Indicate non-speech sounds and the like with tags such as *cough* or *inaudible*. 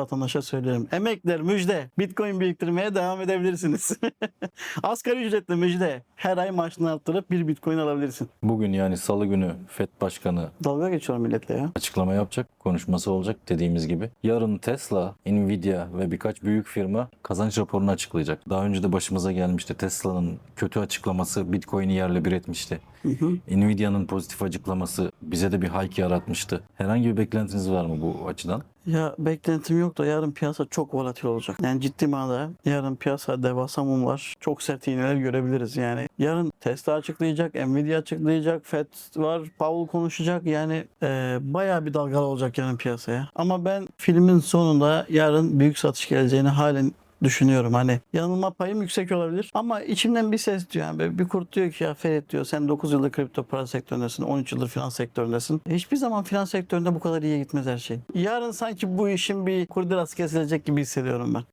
vatandaşa söylüyorum. Emekler müjde. Bitcoin biriktirmeye devam edebilirsiniz. *laughs* Asgari ücretle müjde. Her ay maaşını arttırıp bir bitcoin alabilirsin. Bugün yani salı günü FED Başkanı Dalga geçiyorum milletle ya. açıklama yapacak, konuşması olacak dediğimiz gibi. Yarın Tesla, Nvidia ve birkaç büyük firma kazanç raporunu açıklayacak. Daha önce de başımıza gelmişti. Tesla'nın kötü açıklaması Bitcoin'i yerle bir etmişti. Nvidia'nın pozitif açıklaması bize de bir hike yaratmıştı. Herhangi bir beklentiniz var mı bu açıdan? Ya beklentim yok da yarın piyasa çok volatil olacak. Yani ciddi manada yarın piyasa devasa mumlar, çok sert iğneler görebiliriz. Yani yarın Tesla açıklayacak, Nvidia açıklayacak, Fed var, Powell konuşacak. Yani e, bayağı bir dalgalı olacak yarın piyasaya. Ama ben filmin sonunda yarın büyük satış geleceğini halen düşünüyorum. Hani yanılma payım yüksek olabilir. Ama içimden bir ses diyor. Yani bir kurt diyor ki ya Ferit diyor sen 9 yıldır kripto para sektöründesin. 13 yıldır finans sektöründesin. Hiçbir zaman finans sektöründe bu kadar iyi gitmez her şey. Yarın sanki bu işin bir kurdelası kesilecek gibi hissediyorum ben.